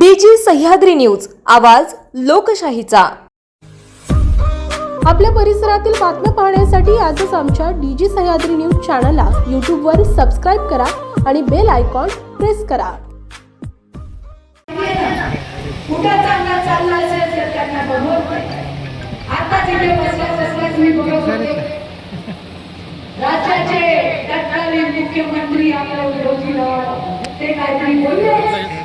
डीजी Sahyadri news आवाज लोकशाहीचा. आपल्या परिसरातील बातम्या पाहण्यासाठी आजच आमच्या डीजी सह्याद्री न्यूज चॅनलला यूट्यूबवर सबस्क्राईब करा आणि बेल आयकॉन प्रेस करा. राज्याचे तत्कालीन मुख्यमंत्री आपल्या विरोधीला ते काहीतरी बोलले.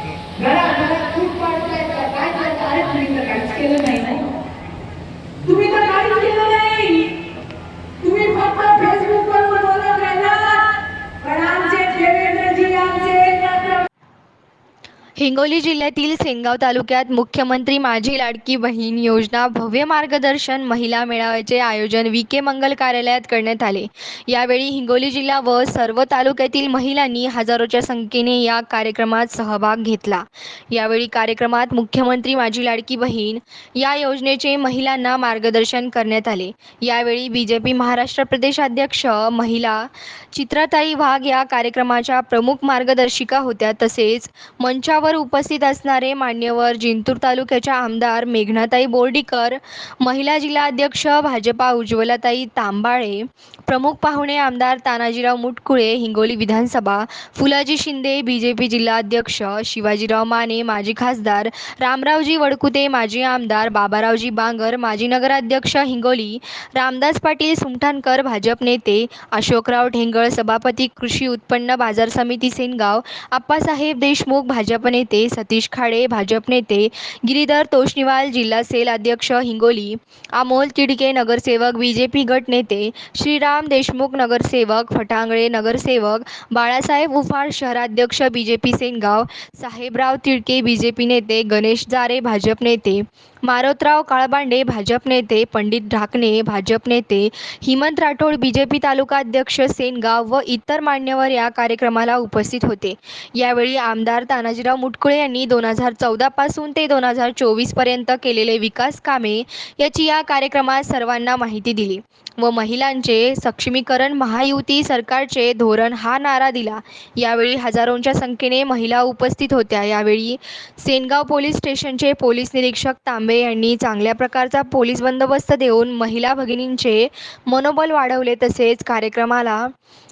हिंगोली जिल्ह्यातील सेनगाव तालुक्यात मुख्यमंत्री माझी लाडकी बहीण योजना भव्य मार्गदर्शन महिला मेळाव्याचे आयोजन विके मंगल कार्यालयात करण्यात आले. यावेळी हिंगोली जिल्हा व सर्व तालुक्यातील महिलांनी हजारोच्या संख्येने या कार्यक्रमात सहभाग घेतला. यावेळी कार्यक्रमात मुख्यमंत्री माझी लाडकी बहीण या योजनेचे महिलांना मार्गदर्शन करण्यात आले. यावेळी बी जे पी महाराष्ट्र प्रदेशाध्यक्ष महिला चित्राताई वाघ या कार्यक्रमाच्या प्रमुख मार्गदर्शिका होत्या. तसेच मंचावर उपस्थित असणारे मान्यवर जिंतूर तालुक्याच्या आमदार मेघनाताई बोर्डीकर महिला जिल्हाध्यक्ष भाजपा उज्ज्वलाताई तांबाळे प्रमुख पाहुणे आमदार तानाजीराव मुटकुळे हिंगोली विधानसभा Phulaji Shinde B J P जिल्हाध्यक्ष शिवाजीराव माने माजी खासदार रामरावजी वडकुते माजी आमदार बाबारावजी बांगर माजी नगराध्यक्ष हिंगोली रामदास पाटील सुमठाणकर भाजप नेते अशोकराव ढेंगळ सभापती कृषी उत्पन्न बाजार समिती सेनगाव आप्पासाहेब देशमुख भाजप नेते सतीश खाडे भाजप नेते गिरीधर तोष्णीवाल जिल्हा सेल अध्यक्ष हिंगोली अमोल तिडके नगरसेवक बीजेपी गट नेते श्रीराम देशमुख नगरसेवक फटांगळे नगरसेवक बाळासाहेब उफाळ शहराध्यक्ष बीजेपी सेनगाव साहेबराव तिडके बीजेपी नेते गणेश जारे भाजप नेते मारोतराव काळबांडे भाजप नेते पंडित ढाकणे भाजप नेते हिमंत राठोड बी जे पी तालुकाध्यक्ष सेनगाव व इतर मान्यवर या कार्यक्रमाला उपस्थित होते. यावेळी आमदार तानाजीराव मुटकुळे यांनी दोन हजार चौदापासून ते दोन हजार चोवीसपर्यंत केलेले विकास कामे याची या कार्यक्रमात सर्वांना माहिती दिली. व महिलांचे सक्षमीकरण महायुती सरकारचे धोरण हा नारा दिला. यावेळी हजारोंच्या संख्येने महिला उपस्थित होत्या. यावेळी सेनगाव पोलीस स्टेशनचे पोलीस निरीक्षक तांबे यांनी चांगल्या प्रकारचा पोलीस बंदोबस्त देऊन महिला भगिनींचे मनोबल वाढवले. तसेच कार्यक्रमाला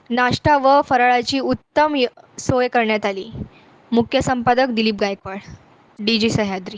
नाश्ता व फराळाची उत्तम य- सोय करण्यात आली. मुख्य संपादक Dilip Gaikwad D G Sahyadri.